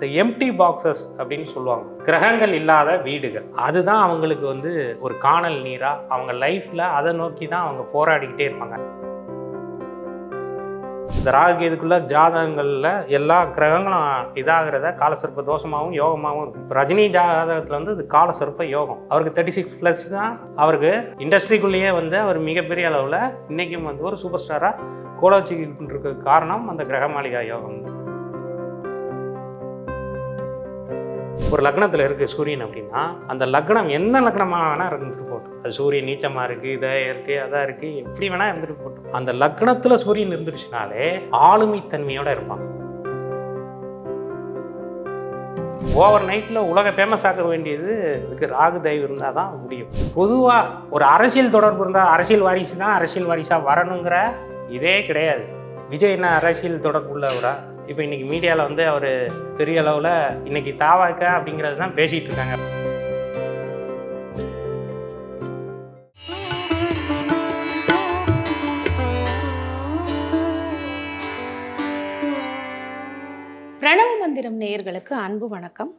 இந்த empty boxes அப்படின்னு சொல்லுவாங்க. கிரகங்கள் இல்லாத வீடுகள். அதுதான் அவங்களுக்கு வந்து ஒரு காணல் நீரா அவங்க லைஃப்ல அதை நோக்கி தான் அவங்க போராடிக்கிட்டே இருப்பாங்க. இந்த ராகுகேதுக்குள்ள ஜாதகங்களில் எல்லா கிரகங்களும் இதாகிறத காலசர்ப்ப தோஷமாகவும் யோகமாகவும் இருக்கும். ரஜினி ஜாதகத்தில் வந்து இது காலசர்ப்ப யோகம். அவருக்கு தேர்ட்டி சிக்ஸ் ப்ளஸ் தான் அவருக்கு இண்டஸ்ட்ரிக்குள்ளேயே வந்து அவர் மிகப்பெரிய அளவில் இன்றைக்கும் வந்து ஒரு சூப்பர் ஸ்டாராக கோலோச்சிக்கிட்டு இருக்க காரணம் அந்த கிரக மாளிகா யோகம். ஒரு லக்னத்தில் இருக்கு சூரியன் அப்படின்னா அந்த லக்னம் எந்த லக்னமாக வேணால் இருந்துட்டு போட்டோம் அது சூரியன் நீச்சமாக இருக்குது இதாக இருக்குது அதாக இருக்குது எப்படி வேணால் இருந்துட்டு போட்டோம் அந்த லக்னத்தில் சூரியன் இருந்துருச்சுனாலே ஆளுமைத்தன்மையோடு இருப்பாங்க ஓவர் நைட்டில் உலக ஃபேமஸ் ஆக்க வேண்டியது இதுக்கு ராகு தயவு இருந்தால் தான் முடியும். பொதுவாக ஒரு அரசியல் தொடர்பு இருந்தால் அரசியல் வாரிசு தான் அரசியல் வாரிசாக வரணுங்கிற இதே கிடையாது. விஜய் என்ன அரசியல் தொடர்பு உள்ளவரா இப்போ இன்னைக்கு மீடியாவில் வந்து அவர் பெரிய அளவில் இன்னைக்கு தாவாக்க அப்படிங்கிறது தான் பேசிகிட்டு இருக்காங்க. பிரணவ மந்திரம் நேயர்களுக்கு அன்பு வணக்கம்.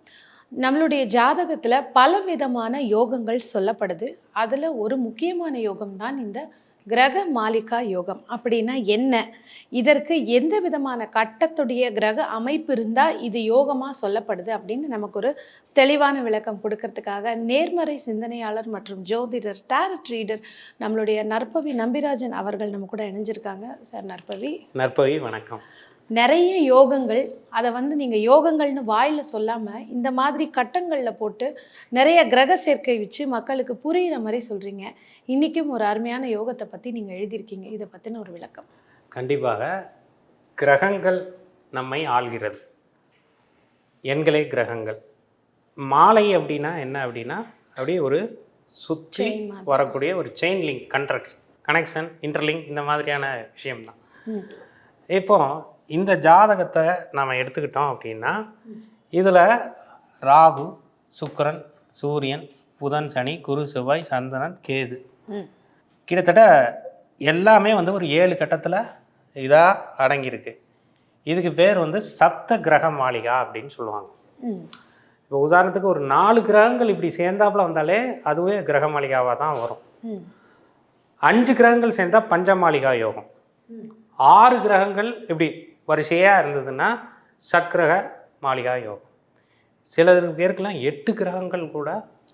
நம்மளுடைய ஜாதகத்தில் பல விதமான யோகங்கள் சொல்லப்படுது. அதில் ஒரு முக்கியமான யோகம் தான் இந்த கிரக மாலிகா யோகம் அப்படின்னா என்ன? இதற்கு எந்த விதமான கட்டத்துடைய கிரக அமைப்பு இருந்தால் இது யோகமா சொல்லப்படுது அப்படின்னு நமக்கு ஒரு தெளிவான விளக்கம் கொடுக்கறதுக்காக நேர்மறை சிந்தனையாளர் மற்றும் ஜோதிடர் டேரட் ரீடர் நம்மளுடைய நற்பவி நம்பிராஜன் அவர்கள் நம்ம கூட இணைஞ்சிருக்காங்க. சார் நற்பவி. நற்பவி வணக்கம். நிறைய யோகங்கள் அதை வந்து நீங்கள் யோகங்கள்னு வாயில் சொல்லாமல் இந்த மாதிரி கட்டங்களில் போட்டு நிறைய கிரக சேர்க்கை வச்சு மக்களுக்கு புரிகிற மாதிரி சொல்கிறீங்க இன்றைக்கும் ஒரு அருமையான யோகத்தை பற்றி நீங்கள் எழுதியிருக்கீங்க. இதை பற்றின ஒரு விளக்கம். கண்டிப்பாக கிரகங்கள் நம்மை ஆள்கிறது. எண்களே கிரகங்கள். மாலை அப்படின்னா என்ன அப்படின்னா அப்படியே ஒரு சுற்றி. வரக்கூடிய ஒரு chain link contract connection interlink இந்த மாதிரியான விஷயம்தான். ம். இப்போ இந்த ஜாதகத்தை நாம் எடுத்துக்கிட்டோம் அப்படின்னா இதில் ராகு சுக்கிரன் சூரியன் புதன் சனி குரு செவ்வாய் சந்திரன் கேது. கிட்டத்தட்ட எல்லாமே வந்து ஒரு ஏழு கட்டத்தில் இதாக அடங்கியிருக்கு. இதுக்கு பேர் வந்து சப்த கிரக மாளிகா அப்படின்னு சொல்லுவாங்க. இப்போ உதாரணத்துக்கு ஒரு நாலு கிரகங்கள் இப்படி சேர்ந்தாப்புல வந்தாலே அதுவே கிரக மாளிகாவாக தான் வரும். அஞ்சு கிரகங்கள் சேர்ந்தா பஞ்சமாளிகா யோகம். ம். ஆறு கிரகங்கள் இப்படி வரிசையாக இருந்ததுன்னா சட்கிரக மாளிகா யோகம். சில பேருக்குலாம் எட்டு கிரகங்கள் கூட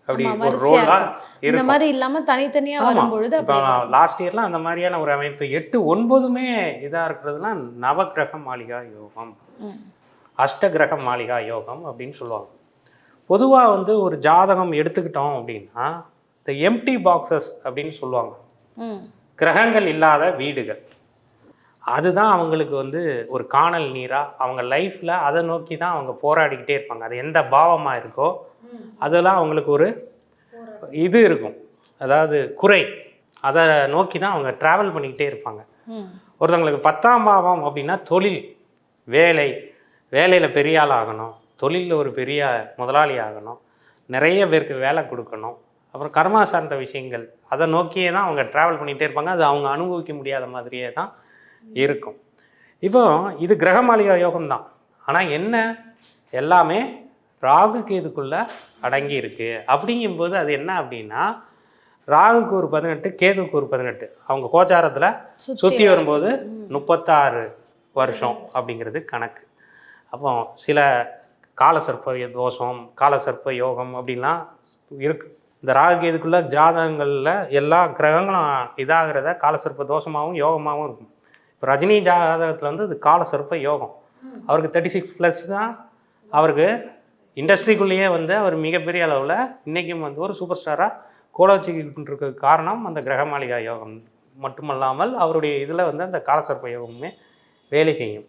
அப்படி ஒரு ரோலாக. இந்த மாதிரி இல்லாமல் தனித்தனியாக. வரும்பொழுது இப்போ. லாஸ்ட் இயர்லாம் அந்த மாதிரியான ஒரு அமைப்பு. எட்டு ஒன்பதுமே இதாக இருக்கிறதுனா நவக்கிரக மாளிகா யோகம். அஷ்டகிரக மாளிகா யோகம் அப்படின்னு சொல்லுவாங்க. பொதுவாக வந்து ஒரு ஜாதகம் எடுத்துக்கிட்டோம் அப்படின்னா இந்த எம்டி பாக்ஸஸ் அப்படின்னு சொல்லுவாங்க. கிரகங்கள் இல்லாத வீடுகள். அதுதான் அவங்களுக்கு வந்து ஒரு காணல் நீராக அவங்க லைஃப்பில் அதை நோக்கி தான் அவங்க போராடிக்கிட்டே இருப்பாங்க. அது எந்த பாவமாக இருக்கோ அதெல்லாம் அவங்களுக்கு ஒரு இது இருக்கும். அதாவது குறை. அதை நோக்கி தான் அவங்க ட்ராவல் பண்ணிக்கிட்டே இருப்பாங்க. ஒருத்தவங்களுக்கு பத்தாம் பாவம் அப்படின்னா தொழில் வேலை. வேலையில் பெரிய ஆள் ஆகணும். தொழிலில் ஒரு பெரிய முதலாளி ஆகணும். நிறைய பேருக்கு வேலை கொடுக்கணும். அப்புறம் கர்மா சார்ந்த விஷயங்கள். அதை நோக்கியே தான் அவங்க ட்ராவல் பண்ணிகிட்டே இருப்பாங்க. அது அவங்க அனுபவிக்க முடியாத மாதிரியே தான் இருக்கும். இப்போ இது கிரகமாளிகா யோகம் தான் ஆனால் என்ன? எல்லாமே ராகு கேதுக்குள்ளே அடங்கி இருக்கு. அப்படிங்கும்போது அது என்ன அப்படின்னா ராகுக்கு ஒரு பதினெட்டு கேதுக்கு ஒரு பதினெட்டு. அவங்க கோச்சாரத்தில் சுற்றி வரும்போது முப்பத்தாறு வருஷம் அப்படிங்கிறது கணக்கு. அப்போ சில காலசர்ப்ப தோஷம் காலசர்ப்ப யோகம் அப்படின்லாம் இருக்கு. இந்த ராகுகேதுக்குள்ள ஜாதகங்களில் எல்லா கிரகங்களும் இதாகிறத காலசர்ப்ப தோஷமாகவும் யோகமாகவும் இருக்கும். இப்போ ரஜினி ஜாதகத்தில் வந்து இது காலசர்ப்ப யோகம். அவருக்கு தேர்ட்டி சிக்ஸ் ப்ளஸ் தான் அவருக்கு இண்டஸ்ட்ரிக்குள்ளேயே வந்து அவர் மிகப்பெரிய அளவில் இன்றைக்கும் வந்து ஒரு சூப்பர் ஸ்டாராக கோலோச்சிக்கிட்டு இருக்க காரணம் அந்த கிரக மாளிகா யோகம். மட்டுமல்லாமல் அவருடைய இதில் வந்து அந்த காலசர்ப்ப யோகமுமே வேலை செய்யும்.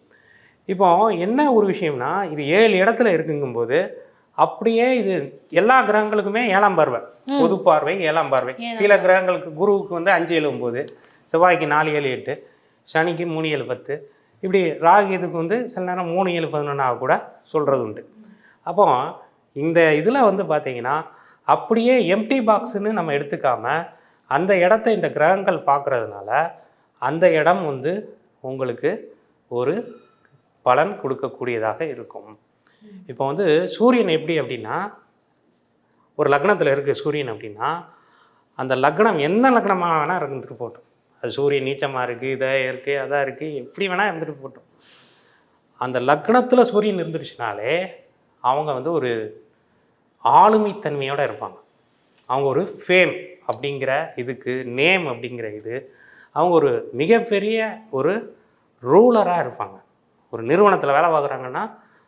இப்போ என்ன ஒரு விஷயம்னா இது ஏழு இடத்துல இருக்குங்கும்போது அப்படியே இது எல்லா கிரகங்களுக்குமே ஏழாம் பார்வை. பொது பார்வை ஏழாம் பார்வை. சில கிரகங்களுக்கு குருவுக்கு வந்து அஞ்சு ஏழு ஒம்பது செவ்வாய்க்கு நாலு ஏழு எட்டு. சனிக்கு மூணு ஏழு பத்து. இப்படி ராகு இதுக்கு வந்து சில நேரம் மூணு ஏழு பதினொன்றாக கூட சொல்கிறது உண்டு. அப்போ இந்த இதில் வந்து பார்த்திங்கன்னா அப்படியே எம்டி பாக்ஸுன்னு நம்ம எடுத்துக்காம அந்த இடத்த இந்த கிரகங்கள் பார்க்கறதுனால அந்த இடம் வந்து உங்களுக்கு ஒரு பலன் கொடுக்கக்கூடியதாக இருக்கும். இப்போ வந்து சூரியன் எப்படி அப்படின்னா ஒரு லக்னத்தில் இருக்குது சூரியன் அப்படின்னா அந்த லக்னம் எந்த லக்னமாக வேணால் இருந்துட்டு போட்டோம் அது சூரியன் நீச்சமாக இருக்குது இதாக இருக்குது அதாக இருக்குது எப்படி வேணால் இருந்துட்டு போட்டோம். அந்த லக்னத்தில் சூரியன் இருந்துருச்சுனாலே அவங்க வந்து ஒரு ஆளுமைத்தன்மையோடு இருப்பாங்க. அவங்க ஒரு ஃபேம் அப்படிங்கிற இதுக்கு நேம் அப்படிங்கிற இது அவங்க ஒரு மிகப்பெரிய ஒரு ரூலராக இருப்பாங்க. ஒரு நிறுவனத்தில் வேலை பார்க்குறாங்கன்னா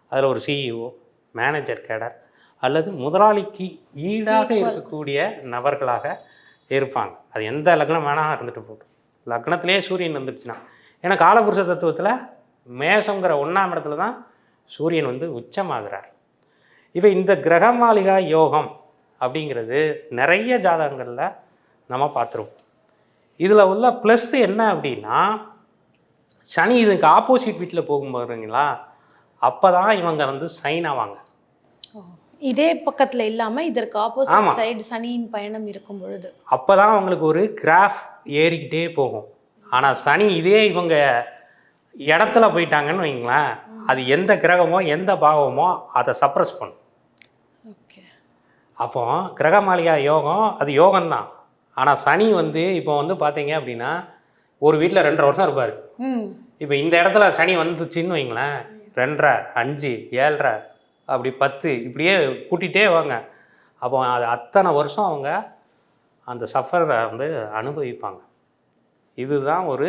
அதில் ஒரு சிஇஓ மேனேஜர் கேடர் அல்லது முதலாளிக்கு ஈடாக. இருக்கக்கூடிய நபர்களாக இருப்பாங்க. அது எந்த லக்னம் வேணால் இருந்துட்டு போட்டும். லக்னத்திலே சூரியன் வந்துடுச்சுன்னா ஏன்னா காலபுருஷ தத்துவத்தில் மேஷங்கிற ஒன்றாம் இடத்துல தான் சூரியன் வந்து உச்சமாகிறார் இப்போ இந்த கிரகமாளிகா யோகம் அப்படிங்கிறது நிறைய ஜாதகங்களில் நம்ம பார்த்துருவோம் இதில் உள்ள ப்ளஸ் என்ன அப்படின்னா சனி இதுக்கு ஆப்போசிட் வீட்டில் போகும் பாருங்களா அப்போ தான் இவங்க வந்து சைன் ஆவாங்க. இதே பக்கத்துல இல்லாம இதற்கு ஆப்போசிட். சைடு சனியின் பயணம் இருக்கும் பொழுது அப்போ தான் அவங்களுக்கு ஒரு கிராஃப் ஏறிக்கிட்டே போகும். ஆனால் சனி இதே இவங்க இடத்துல போயிட்டாங்கன்னு வைங்களேன் அது எந்த கிரகமோ எந்த பாவமோ அதை சப்ரஸ் பண்ணும். ஓகே. அப்போ கிரக மாளிகா யோகம் அது யோகம்தான். ஆனால் சனி வந்து இப்போ வந்து பார்த்தீங்க அப்படின்னா ஒரு வீட்டில் ரெண்டரை வருஷம் இருப்பார். இப்போ இந்த இடத்துல சனி வந்துச்சுன்னு வைங்களேன் ரெண்டரை அஞ்சு ஏழரை அப்படி பத்து இப்படியே கூட்டிகிட்டே வாங்க. அப்போ அது அத்தனை வருஷம் அவங்க அந்த சஃபரை வந்து அனுபவிப்பாங்க. இதுதான் ஒரு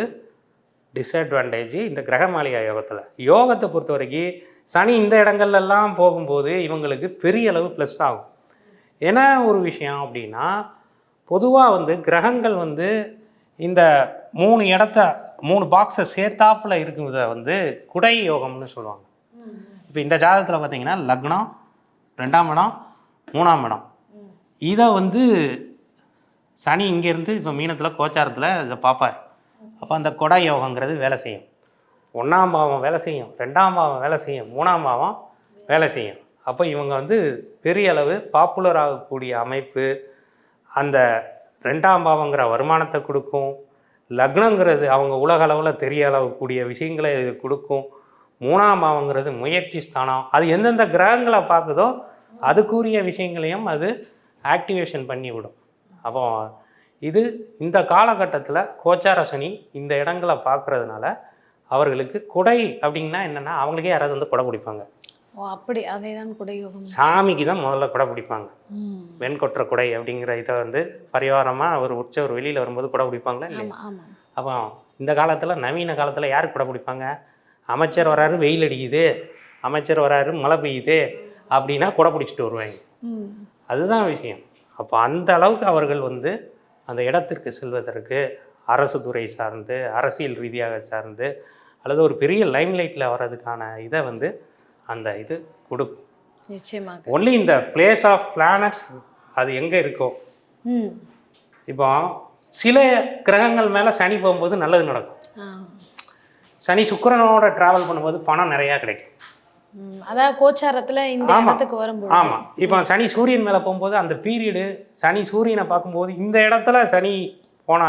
டிஸ்அட்வான்டேஜ் இந்த கிரக மாளிகா யோகத்தில். யோகத்தை பொறுத்த வரைக்கும் சனி இந்த இடங்கள்லாம் போகும்போது இவங்களுக்கு பெரிய அளவு ப்ளஸ் ஆகும். என்ன ஒரு விஷயம் அப்படின்னா பொதுவாக வந்து கிரகங்கள் வந்து இந்த மூணு இடத்த மூணு பாக்ஸை சேர்த்தாப்புல இருக்கிறத வந்து குடை யோகம்னு சொல்லுவாங்க. இப்போ இந்த ஜாதகத்தில் பார்த்தீங்கன்னா லக்னம் ரெண்டாம் இடம் மூணாம் இடம். இதை வந்து சனி இங்கேருந்து இப்போ மீனத்தில் கோச்சாரத்தில் இதை பார்ப்பார் அப்போ அந்த கொடை யோகங்கிறது வேலை செய்யும். ஒன்றாம் பாவம் வேலை செய்யும் ரெண்டாம் பாவம் வேலை செய்யும் மூணாம் பாவம் வேலை செய்யும். அப்போ இவங்க வந்து பெரிய அளவு பாப்புலர் ஆகக்கூடிய அமைப்பு. அந்த ரெண்டாம் பாவங்கிற வருமானத்தை கொடுக்கும். லக்னங்கிறது அவங்க உலக அளவில் தெரிய அளவுக்கூடிய விஷயங்களை இது கொடுக்கும். மூணாம் பாவங்கிறது முயற்சி ஸ்தானம். அது எந்தெந்த கிரகங்களை பார்க்குதோ அதுக்குரிய விஷயங்களையும் அது ஆக்டிவேஷன் பண்ணிவிடும். அப்போ இது இந்த காலகட்டத்தில் கோச்சார சனி இந்த இடங்களை பார்க்கறதுனால அவர்களுக்கு குடை அப்படின்னா என்னென்னா அவங்களுக்கே யாராவது வந்து குடை பிடிப்பாங்க. ஓ அப்படி. அதே தான் கூட யோகம். சாமிக்கு தான் முதல்ல குடை பிடிப்பாங்க. வெண்கொற்ற குடை அப்படிங்கிற இதை வந்து பரிவாரமாக ஒரு உற்சவர் வெளியில் வரும்போது குடை பிடிப்பாங்களா இல்லையா? ஆமா அப்போ இந்த காலத்தில் நவீன காலத்தில் யார் குடை பிடிப்பாங்க? அமைச்சர் வராரு வெயில் அடிக்குது. அமைச்சர் வராரு மழை பெய்யுது. அப்படின்னா குடை பிடிச்சிட்டு வருவாங்க. அதுதான் விஷயம். அப்போ அந்த அளவுக்கு அவர்கள் வந்து அந்த இடத்திற்கு செல்வதற்கு அரசு துறை சார்ந்து அரசியல் ரீதியாக சார்ந்து அல்லது ஒரு பெரிய லைம்லைட்டில் வர்றதுக்கான இதை வந்து அந்த இது கொடுக்கும். நிச்சயமாக. ஒன்லி இந்த பிளேஸ் ஆஃப் பிளானட்ஸ் அது எங்கே இருக்கோ. ம். இப்போ சில கிரகங்கள் மேலே சனி போகும்போது நல்லது நடக்கும். சனி சுக்கிரனோட ட்ராவல் பண்ணும்போது பணம் நிறையா கிடைக்கும். அதாவது கோச்சாரத்துல இந்த. இடத்துக்கு வரும்பொழுது. ஆமாம் இப்போ சனி சூரியன் மேலே போகும்போது அந்த பீரியடு சனி சூரியனை பார்க்கும்போது இந்த இடத்துல சனி போன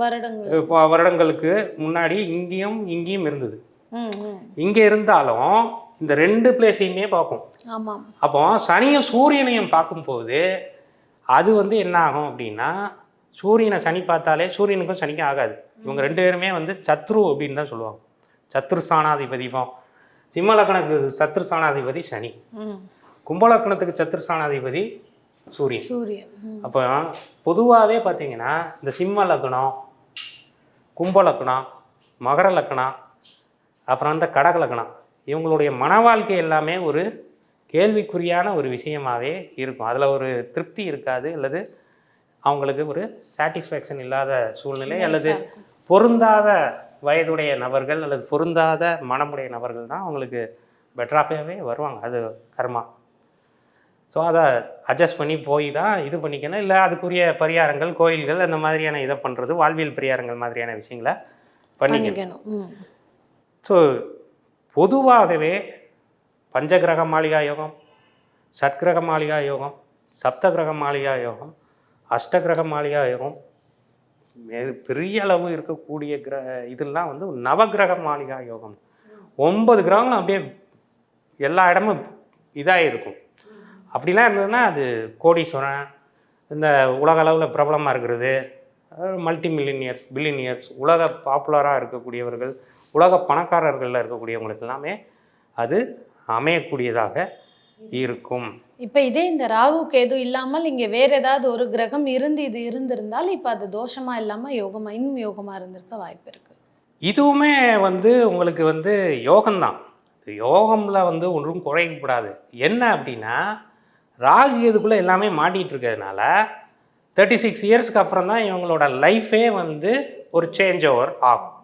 வருடங்கள். வருடங்களுக்கு முன்னாடி இங்கேயும் இங்கேயும் இருந்தது. இங்கே இருந்தாலும் இந்த ரெண்டு பிளேஸையுமே பார்க்கும் ஆமாம் அப்போ சனியும் சூரியனையும் பார்க்கும்போது அது வந்து என்ன ஆகும் அப்படின்னா சூரியனை சனி பார்த்தாலே சூரியனுக்கும் சனிக்கும் ஆகாது. இவங்க ரெண்டு பேருமே வந்து சத்ரு அப்படின்னு தான் சொல்லுவாங்க. சத்ரு ஸ்தானாதிபதிப்போம் சிம்ம லக்னத்துக்கு சத்ரு ஸ்தானாதிபதி சனி. கும்பலக்கணத்துக்கு சத்ரு ஸ்தானாதிபதி சூரியன். சூரியன். அப்போ பொதுவாகவே பார்த்தீங்கன்னா இந்த சிம்ம லக்னம் கும்ப லக்னம் மகர லக்னம் அப்புறம் இந்த கடக லக்னம் இவங்களுடைய மன வாழ்க்கை எல்லாமே ஒரு கேள்விக்குறியான ஒரு விஷயமாவே இருக்கும். அதில் ஒரு திருப்தி இருக்காது அல்லது அவங்களுக்கு ஒரு சாட்டிஸ்ஃபேக்ஷன் இல்லாத சூழ்நிலை அல்லது. பொருந்தாத வயதுடைய நபர்கள் அல்லது பொருந்தாத மனமுடைய நபர்கள் தான் அவங்களுக்கு பெட்டராகவே வருவாங்க. அது கர்மா. ஸோ அதை அட்ஜஸ்ட் பண்ணி போய் தான் இது பண்ணிக்கணும். இல்லை அதுக்குரிய பரிகாரங்கள் கோயில்கள் அந்த மாதிரியான இதை பண்ணுறது வாழ்வியல் பரிகாரங்கள் மாதிரியான விஷயங்களை பண்ணிக்கணும். ஸோ பொதுவாகவே பஞ்சகிரக மாளிகா யோகம் சட்கிரக மாளிகா யோகம் சப்தகிரக மாளிகா யோகம் அஷ்டகிரக மாளிகா யோகம் பெரிய அளவு இருக்கக்கூடிய கிரக இதெல்லாம் வந்து நவகிரக மாளிகா யோகம். ஒன்பது கிரகங்களும் அப்படியே எல்லா இடமும் இதாக இருக்கும் அப்படிலாம் இருந்ததுன்னா அது கோடீஸ்வரன் இந்த உலக அளவில் பிரபலமாக இருக்கிறது மல்டி மில்லினியர்ஸ் பில்லினியர்ஸ் உலக பாப்புலராக இருக்கக்கூடியவர்கள் உலக பணக்காரர்களில் இருக்கக்கூடியவங்களுக்கு எல்லாமே அது அமையக்கூடியதாக இருக்கும். இப்ப இதே இந்த ராகு கேது இல்லாமல் இங்க வேற ஏதாவது ஒரு கிரகம் இருந்து இது இருந்திருந்தால் இப்ப அது தோஷமா இல்லாம யோகமா இன்னும் யோகமா இருந்திருக்க வாய்ப்பு இருக்கு. இதுவுமே வந்து உங்களுக்கு வந்து யோகம்தான். யோகம்ல வந்து ஒன்றும் குறையக்கூடாது என்ன அப்படின்னா ராகு இதுக்குள்ளே எல்லாமே மாட்டிகிட்டு இருக்கிறதுனால தேர்ட்டி சிக்ஸ் இயர்ஸ்க்கு அப்புறம் தான் இவங்களோட லைஃபே வந்து ஒரு சேஞ்ச் ஓவர் ஆகும்.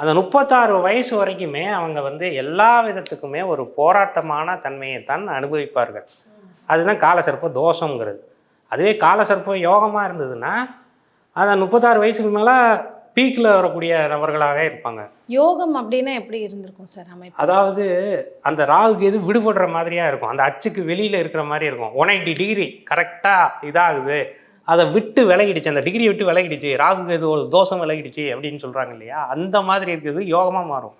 அந்த முப்பத்தாறு வயசு வரைக்குமே அவங்க வந்து எல்லா விதத்துக்குமே ஒரு போராட்டமான தன்மையை தான் அனுபவிப்பார்கள். அதுதான் காலசர்ப்ப தோஷங்கிறது அதுவே காலசர்ப்பம் யோகமாக இருந்ததுன்னா அந்த முப்பத்தாறு வயசுக்கு மேலே பீக்கில் வரக்கூடிய நபர்களாக இருப்பாங்க. யோகம் அப்படின்னா எப்படி இருந்திருக்கும் சார் அமைப்பு? அதாவது அந்த ராகுக்கு எது விடுபடுற மாதிரியா இருக்கும். அந்த அச்சுக்கு வெளியில் இருக்கிற மாதிரி இருக்கும். ஒன் எயிட்டி டிகிரி கரெக்டாக இதாகுது. அதை விட்டு விலகிடுச்சு. அந்த டிகிரி விட்டு விலகிடுச்சு. எது ஒரு தோஷம் விலகிடுச்சு அப்படின்னு சொல்கிறாங்க இல்லையா? அந்த மாதிரி இருக்கிறது யோகமாக மாறும்.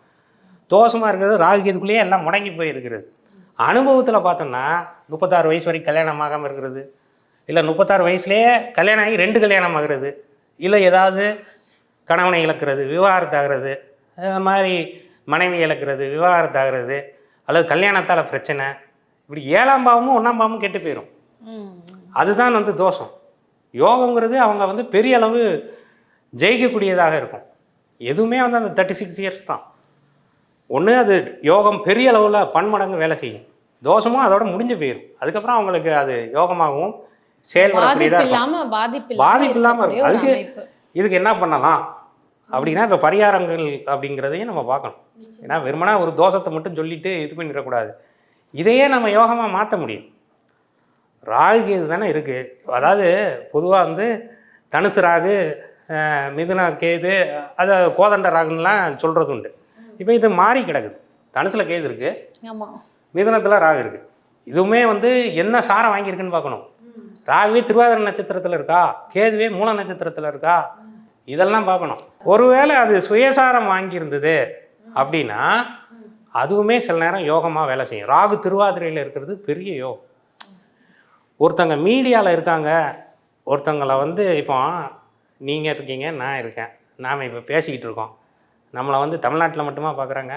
தோஷமாக இருக்கிறது ராகு இதுக்குள்ளேயே எல்லாம் முடங்கி போயிருக்கிறது. அனுபவத்தில் பார்த்தோம்னா முப்பத்தாறு வயசு வரைக்கும் கல்யாணம் ஆகாமல் இருக்கிறது. இல்லை முப்பத்தாறு வயசுலேயே கல்யாணம் ஆகி ரெண்டு கல்யாணம் ஆகிறது. இல்லை ஏதாவது கணவனை இழக்கிறது விவாகரத்தாகிறது அது மாதிரி மனைவி இழக்கிறது விவாகரத்தாகிறது அல்லது கல்யாணத்தால் பிரச்சனை. இப்படி ஏழாம் பாவமும் ஒன்றாம் பாவமும் கெட்டு போயிடும். அதுதான் வந்து தோஷம். யோகங்கிறது அவங்க வந்து பெரிய அளவு ஜெயிக்கக்கூடியதாக இருக்கும். எதுவுமே வந்து அந்த தேர்ட்டி சிக்ஸ் இயர்ஸ் தான். ஒன்று அது யோகம் பெரிய அளவில் பன்மடங்கு வேலை செய்யும். தோஷமும் அதோட முடிஞ்சு போயிடும் அதுக்கப்புறம் அவங்களுக்கு அது யோகமாகவும் செயல்படக்கூடியதாக பாதிப்பு இருக்கும். பாதிப்பு பாதிப்பு இல்லாம இருக்கக்கூடிய ஒரு அதுக்கு- இதுக்கு என்ன பண்ணலாம்? அப்படின்னா இப்போ பரிகாரங்கள் அப்படிங்கிறதையும் நம்ம பார்க்கணும். ஏன்னா வெறுமனா ஒரு தோஷத்தை மட்டும் சொல்லிட்டு இது பண்ணிடக்கூடாது இதையே நம்ம யோகமாக மாற்ற முடியும். ராகு கேது தானே இருக்குது அதாவது பொதுவாக வந்து தனுசு ராகு மிதுன கேது அதை கோதண்ட ராகுன்னெலாம் சொல்கிறது உண்டு. இப்போ இது மாறி கிடக்குது. தனுசில் கேது இருக்குது மிதுனத்தில் ராகு இருக்குது இதுவுமே வந்து என்ன சாரம் வாங்கியிருக்குன்னு பார்க்கணும். ராகுவே திருவாதிரை நட்சத்திரத்தில் இருக்கா? கேதுவே மூல நட்சத்திரத்தில் இருக்கா? இதெல்லாம் பார்க்கணும். ஒருவேளை அது சுயசாரம் வாங்கியிருந்தது அப்படின்னா அதுவுமே சில நேரம் யோகமாக வேலை செய்யும். ராகு திருவாதிரையில் இருக்கிறது பெரிய யோகம். ஒருத்தங்க மீடியாவில் இருக்காங்க. ஒருத்தங்களை வந்து இப்போ நீங்கள் இருக்கீங்க நான் இருக்கேன். நாம் இப்போ பேசிக்கிட்டு இருக்கோம். நம்மளை வந்து தமிழ்நாட்டில் மட்டுமா பார்க்குறாங்க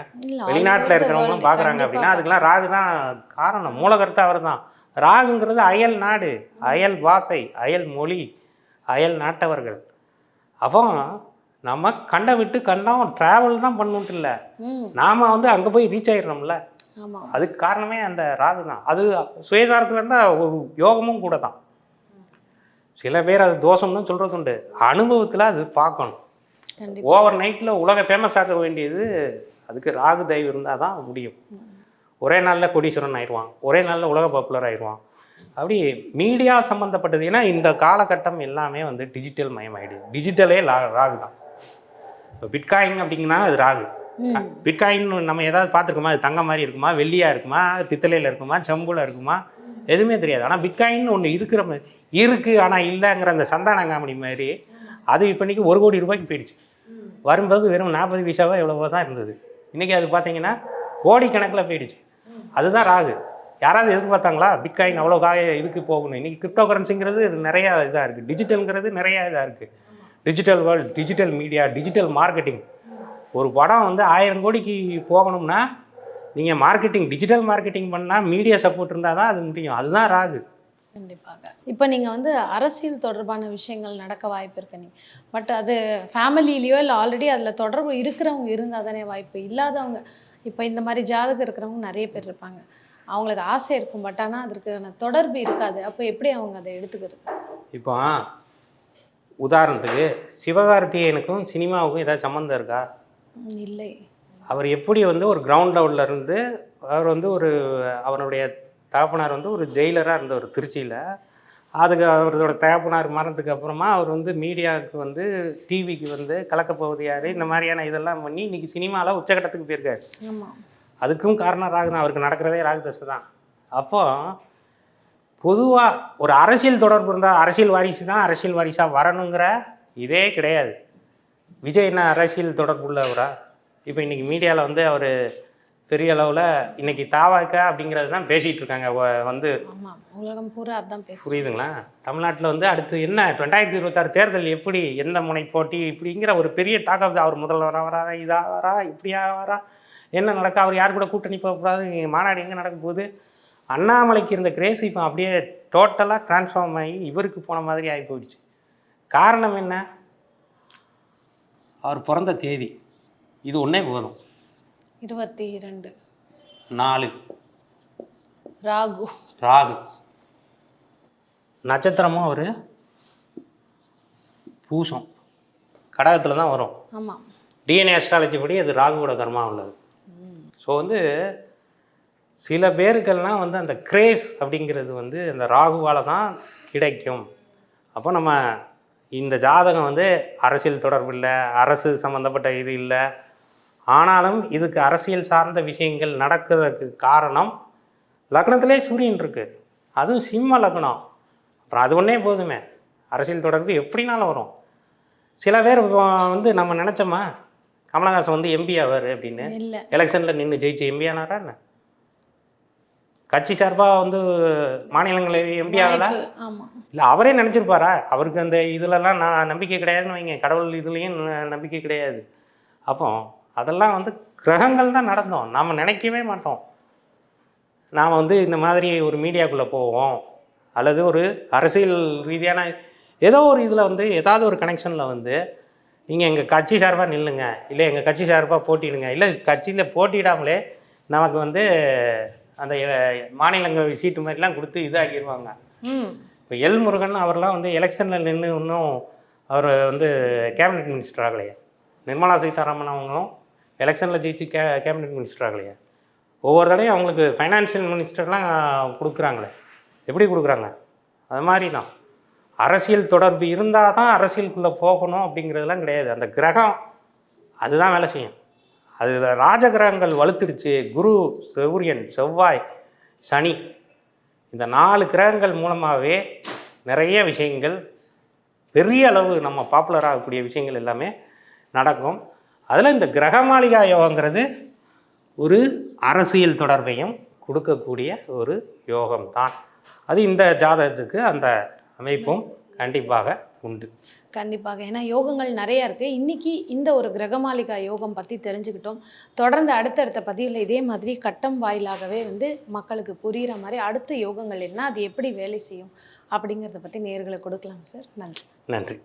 வெளிநாட்டில் இருக்கிறவங்களும் பார்க்குறாங்க அப்படின்னா அதுக்கெல்லாம் ராகு தான் காரணம். மூலகர்த்தா அவர் தான். ராகுங்கிறது அயல் நாடு அயல் பாஷை அயல் மொழி அயல் நாட்டவர்கள். அப்போ நம்ம கண்ட விட்டு கண்டம் ட்ராவல் தான் பண்ணணுன்ட்டு இல்லை. நாம் வந்து அங்கே போய் ரீச் ஆயிடுறோம்ல. ஆமா. அதுக்கு காரணமே அந்த ராகு தான். அது சுயசாரத்தில் இருந்தால் ஒரு யோகமும் கூட தான். சில பேர் அது தோஷம்னு சொல்கிறது உண்டு. அனுபவத்தில் அது பார்க்கணும். ஓவர் நைட்டில் உலக ஃபேமஸ் ஆக்க வேண்டியது அதுக்கு ராகு தயவு இருந்தால் தான் முடியும். ஒரே நாளில் கோடீஸ்வரன் ஆயிடுவான். ஒரே நாளில் உலக பாப்புலர் ஆயிடுவான். அப்படி மீடியா சம்மந்தப்பட்டது ஏன்னா இந்த காலகட்டம் எல்லாமே வந்து டிஜிட்டல் மயமாயிடுது. டிஜிட்டலே லா ராகு தான். இப்போ பிட்காயின் அப்படிங்கன்னா அது ராகு. பிட்காயின் நம்ம ஏதாவது பார்த்துருக்கோமா? அது தங்கம் மாதிரி இருக்குமா? வெள்ளியாக இருக்குமா? பித்தளையில் இருக்குமா? செம்புல இருக்குமா? எதுவுமே தெரியாது. ஆனால் பிட்காயின் ஒன்று இருக்கிற மாதிரி இருக்குது ஆனால் இல்லைங்கிற அந்த சந்தானங்காமணி மாதிரி அது இப்போதைக்கு ஒரு கோடி ரூபாய்க்கு போயிடுச்சு. வரும்போது வெறும் நாற்பது பைசாவோ எவ்வளவோ தான் இருந்தது. இன்றைக்கி அது பார்த்தீங்கன்னா கோடி கணக்கில் போயிடுச்சு. அதுதான் ராகு. யாராவது எதிர்பார்த்தாங்களா? பிட்காயின் அவ்வளோ காய இதுக்கு போகணும். இன்றைக்கி கிரிப்டோ கரன்சிங்கிறது நிறையா இதாக இருக்குது டிஜிட்டலுங்கிறது நிறையா இதாக இருக்குது digital world digital media digital marketing ஒரு படம் வந்து ஆயிரம் கோடிக்கு போகணும்னா நீங்கள் மார்க்கெட்டிங் டிஜிட்டல் மார்க்கெட்டிங் பண்ணால் மீடியா சப்போர்ட் இருந்தால் தான் அது முடியும். அதுதான் ராகு. கண்டிப்பாக. இப்போ நீங்க வந்து அரசியல் தொடர்பான விஷயங்கள் நடக்க வாய்ப்பு இருக்கு நீ பட் அது ஃபேமிலிலேயோ இல்லை ஆல்ரெடி அதுல தொடர்பு இருக்கிறவங்க இருந்தால் தானே வாய்ப்பு. இல்லாதவங்க இப்போ இந்த மாதிரி ஜாதகம் இருக்கிறவங்க நிறைய பேர் இருப்பாங்க. அவங்களுக்கு ஆசை இருக்கும் பட் ஆனால் அதற்கான தொடர்பு இருக்காது. அப்போ எப்படி அவங்க அதை எடுத்துக்கிறது? இப்போ உதாரணத்துக்கு சிவகார்த்திகேயனுக்கும் சினிமாவுக்கும் ஏதாவது சம்மந்தம் இருக்கா? இல்லை. அவர் எப்படி வந்து ஒரு கிரவுண்ட் லெவலில் இருந்து அவர் வந்து ஒரு அவருடைய தகப்பனார் வந்து ஒரு ஜெயிலராக இருந்தவர் திருச்சியில் அதுக்கு அவரோட தகப்பனார் மரணத்துக்கு அப்புறமா அவர் வந்து மீடியாவுக்கு வந்து டிவிக்கு வந்து கலக்கப்போவது யார் இந்த மாதிரியான இதெல்லாம் பண்ணி இன்னைக்கு சினிமாவில் உச்சகட்டத்துக்கு போயிருக்காரு. அதுக்கும் காரணம் ராகு தான் அவருக்கு நடக்கிறதே ராகு தசை தான். அப்போ பொதுவாக ஒரு அரசியல் தொடர்பு இருந்தால் அரசியல் வாரிசு தான் அரசியல் வாரிசாக வரணுங்கிற இதே கிடையாது. விஜய் என்ன அரசியல் தொடர்பு உள்ளவரா? இப்போ இன்றைக்கி மீடியாவில் வந்து அவர் பெரிய அளவில் இன்னைக்கு தாவாக்க அப்படிங்கிறது தான் பேசிகிட்டு இருக்காங்க. வந்து உலகம் பூரா அதான் புரியுதுங்களா? தமிழ்நாட்டில் வந்து அடுத்து என்ன ரெண்டாயிரத்தி இருபத்தாறு தேர்தல் எப்படி எந்த முனை போட்டி இப்படிங்கிற ஒரு பெரிய டாக் ஆஃப் அவர் முதல்வராக வரா இதாக வரா இப்படியா வரா என்ன நடக்க அவர் யார் கூட கூட்டணி போகக்கூடாது மாநாடு எங்கே நடக்க போகுது? அண்ணாமலைக்கு இருந்த கிரேஸ் இப்போ அப்படியே டோட்டலாக ட்ரான்ஸ்ஃபார்ம் ஆகி இவருக்கு போன மாதிரி ஆகி போயிடுச்சு. காரணம் என்ன? அவர் பிறந்த தேதி. இது ஒன்றே போதும். இருபத்தி இரண்டு. நாலு. ராகு. ராகு. நட்சத்திரமும் அவர் பூசம். கடகத்தில் தான் வரும். ஆமாம் டிஎன்ஏ அஸ்ட்ராலஜி படி அது ராகுவோட கர்மா உள்ளது. ஸோ வந்து சில பேருக்கெல்லாம் வந்து அந்த கிரேஸ் அப்படிங்கிறது வந்து அந்த ராகுவால் தான் கிடைக்கும். அப்போ நம்ம இந்த ஜாதகம் வந்து அரசியல் தொடர்பு இல்லை அரசு சம்மந்தப்பட்ட இது இல்லை. ஆனாலும் இதுக்கு அரசியல் சார்ந்த விஷயங்கள் நடக்கிறதுக்கு காரணம் லக்னத்திலே சூரியன் இருக்கு. அதுவும் சிம்ம லக்னம். அப்புறம் அது ஒன்றே போதுமே. அரசியல் தொடர்பு எப்படினாலும் வரும். சில பேர் வந்து நம்ம நினச்சோமா கமலஹாசன் வந்து எம்பி ஆவார் அப்படின்னு? இல்லை. எலெக்ஷனில் நின்று ஜெயிச்சு எம்பி ஆனாரா என்ன? கட்சி சார்பாக வந்து மாநிலங்களில் எம்பி ஆகல. இல்லை அவரே நினச்சிருப்பாரா? அவருக்கு அந்த இதுலலாம் நான் நம்பிக்கை கிடையாதுன்னு வைங்க. கடவுள் இதுலேயும் நம்பிக்கை கிடையாது. அப்போ அதெல்லாம் வந்து கிரகங்கள் தான் நடந்தோம். நாம் நினைக்கவே மாட்டோம். நாம் வந்து இந்த மாதிரி ஒரு மீடியாக்குள்ளே போவோம். அல்லது ஒரு அரசியல் ரீதியான ஏதோ ஒரு இதில் வந்து ஏதாவது ஒரு கனெக்ஷனில் வந்து நீங்கள் எங்கள் கட்சி சார்பாக நில்லுங்க. இல்லை எங்கள் கட்சி சார்பாக போட்டிடுங்க இல்லை கட்சியில் போட்டியிடாமலே நமக்கு வந்து அந்த அஹ், மாநிலங்களவை சீட்டு மாதிரிலாம் கொடுத்து இதாகிடுவாங்க இப்போ எல் முருகன் அவர்லாம் வந்து எலெக்ஷனில் நின்று இன்னும் அவர் வந்து கேபினெட் மினிஸ்டர் ஆகலையே. நிர்மலா சீதாராமன் அவங்களும் எலெக்ஷனில் ஜெயிச்சு கே கேபினெட் மினிஸ்டர் ஆகலையே. ஒவ்வொரு தடையும் அவங்களுக்கு ஃபைனான்சியல் மினிஸ்டர்லாம் கொடுக்குறாங்களே. எப்படி கொடுக்குறாங்க? அது மாதிரி தான் அரசியல் தொடர்பு இருந்தால் தான் அரசியலுக்குள்ளே போகணும் அப்படிங்கிறதுலாம் கிடையாது. அந்த கிரகம் அதுதான் வேலை செய்யும். அதில் ராஜகிரகங்கள் வலுத்துடுச்சு. குரு சூரியன் செவ்வாய் சனி. இந்த நாலு கிரகங்கள் மூலமாகவே நிறைய விஷயங்கள் பெரிய அளவு நம்ம பாப்புலர் ஆகக்கூடிய விஷயங்கள் எல்லாமே நடக்கும். அதில் இந்த கிரகமாளிகா யோகங்கிறது ஒரு அரசியல் தொடர்பையும் கொடுக்கக்கூடிய ஒரு யோகம் தான் அது இந்த ஜாதகத்துக்கு அந்த அமைப்பும் கண்டிப்பாக உண்டு. கண்டிப்பாக. ஏன்னா யோகங்கள் நிறைய இருக்கு. இன்னைக்கு இந்த ஒரு கிரகமாலிகா யோகம் பத்தி தெரிஞ்சுக்கிட்டோம். தொடர்ந்து அடுத்தடுத்த பதிவில் இதே மாதிரி கட்டம் வாயிலாகவே வந்து மக்களுக்கு புரிகிற மாதிரி அடுத்த யோகங்கள் என்ன அது எப்படி வேலை செய்யும் அப்படிங்கிறத பத்தி நேர்களுக்கு கொடுக்கலாம் சார். நன்றி. நன்றி.